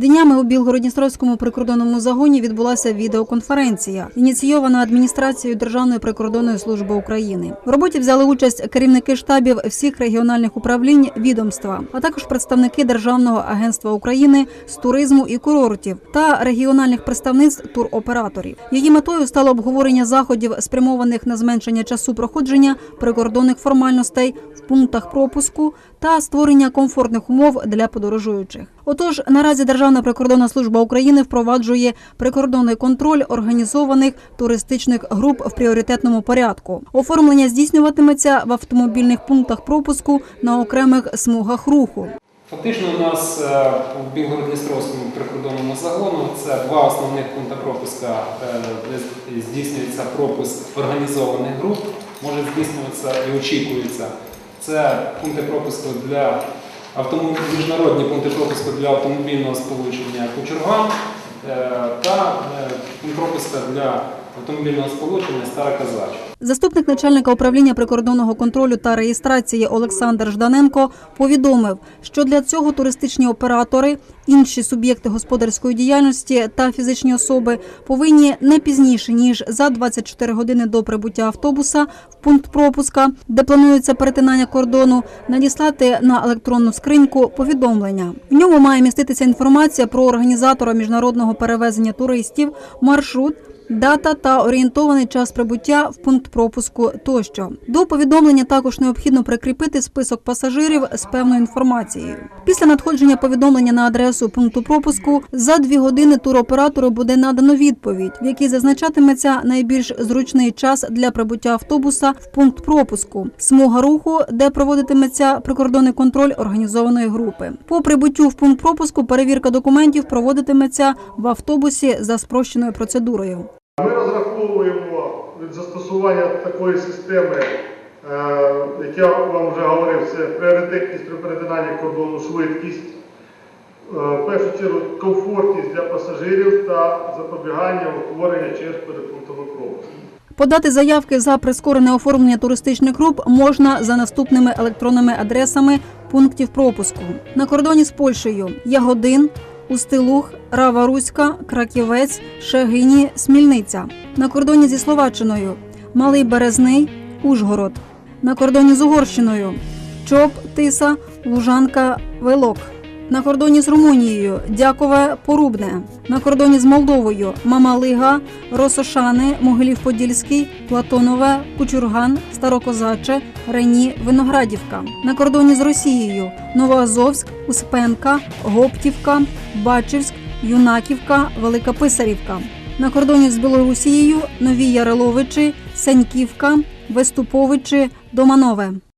Днями у Білгородністровському прикордонному загоні відбулася відеоконференція, ініційована адміністрацією Державної прикордонної служби України. В роботі взяли участь керівники штабів всіх регіональних управлінь відомства, а також представники Державного агентства України з туризму і курортів та регіональних представництв туроператорів. Її метою стало обговорення заходів, спрямованих на зменшення часу проходження прикордонних формальностей в пунктах пропуску та створення комфортних умов для подорожуючих. Отож, наразі Державна прикордонна служба України впроваджує прикордонний контроль організованих туристичних груп в пріоритетному порядку. Оформлення здійснюватиметься в автомобільних пунктах пропуску на окремих смугах руху. Фактично у нас е, у Білгород-Дністровському прикордонному загону це два основних пункти пропуска, е, де здійснюється пропуск організованих груп, може здійснюватися і очікується. Це пункти пропуску для автомоб... міжнародні пункти пропуску для автомобільного сполучення Кучурган е, та е, пункт пропуска для автомобільного сполучення Стара Казач. Заступник начальника управління прикордонного контролю та реєстрації Олександр Жданенко повідомив, що для цього туристичні оператори, інші суб'єкти господарської діяльності та фізичні особи повинні не пізніше ніж за 24 години до прибуття автобуса в пункт пропуска, де планується перетинання кордону, надіслати на електронну скриньку повідомлення. В ньому має міститися інформація про організатора міжнародного перевезення туристів, маршрут. Дата та орієнтований час прибуття в пункт пропуску тощо до повідомлення також необхідно прикріпити список пасажирів з певною інформацією. Після надходження повідомлення на адресу пункту пропуску за дві години туроператору буде надано відповідь, в якій зазначатиметься найбільш зручний час для прибуття автобуса в пункт пропуску, смуга руху, де проводитиметься прикордонний контроль організованої групи. По прибуттю в пункт пропуску перевірка документів проводитиметься в автобусі за спрощеною процедурою. Від застосування такої системи, е, як я вам вже говорив, це пріоритетність при перетинанні кордону, швидкість, е, в першу чергу комфортність для пасажирів та запобігання утворення через перепунктовий пропуск. Подати заявки за прискорене оформлення туристичних груп можна за наступними електронними адресами пунктів пропуску. На кордоні з Польщею. Ягодин, Устилух, Рава Руська, Краківець, Шегині, Смільниця. На кордоні зі Словаччиною Малий Березний, Ужгород. На кордоні з Угорщиною Чоп, Тиса, Лужанка, Велок. На кордоні з Румунією Дякове, Порубне. На кордоні з Молдовою Мамалига, Росошани, Могилів-Подільський, Платонове, Кучурган, Старокозаче, Рені, Виноградівка. На кордоні з Росією Новоазовськ, Успенка, Гоптівка, Бачівськ, Юнаківка, Велика Писарівка. На кордоні з Білорусією Нові Яриловичі, Сеньківка, Веступовичі, Доманове.